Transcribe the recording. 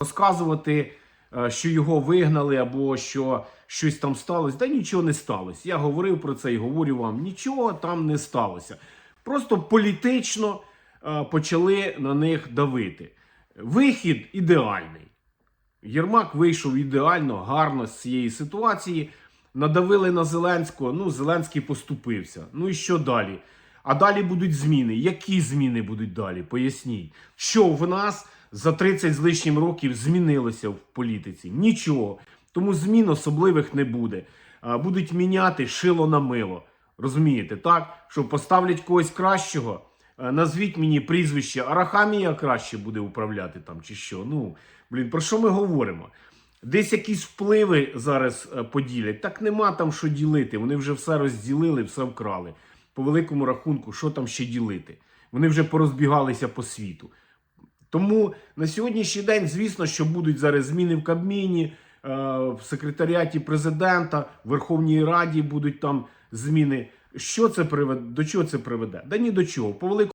розказувати, е, що його вигнали або що щось там сталося. Да нічого не сталося. Я говорив про це і говорю вам: нічого там не сталося. Просто політично е, почали на них давити. Вихід ідеальний. Єрмак вийшов ідеально, гарно з цієї ситуації. Надавили на Зеленського. Ну, Зеленський поступився. Ну і що далі? А далі будуть зміни. Які зміни будуть далі? Поясніть, що в нас за 30 з лишнім років змінилося в політиці? Нічого. Тому змін особливих не буде. Будуть міняти шило на мило. Розумієте, так? Що поставлять когось кращого. Назвіть мені прізвище Арахамія краще буде управляти там чи що. Ну, блін, про що ми говоримо? Десь якісь впливи зараз е, поділять. Так нема там що ділити. Вони вже все розділили, все вкрали. По великому рахунку, що там ще ділити? Вони вже порозбігалися по світу. Тому на сьогоднішній день, звісно, що будуть зараз зміни в Кабміні, е, в секретаріаті президента, в Верховній Раді будуть там зміни. Що це приведе? До чого це приведе? Да ні до чого. По великому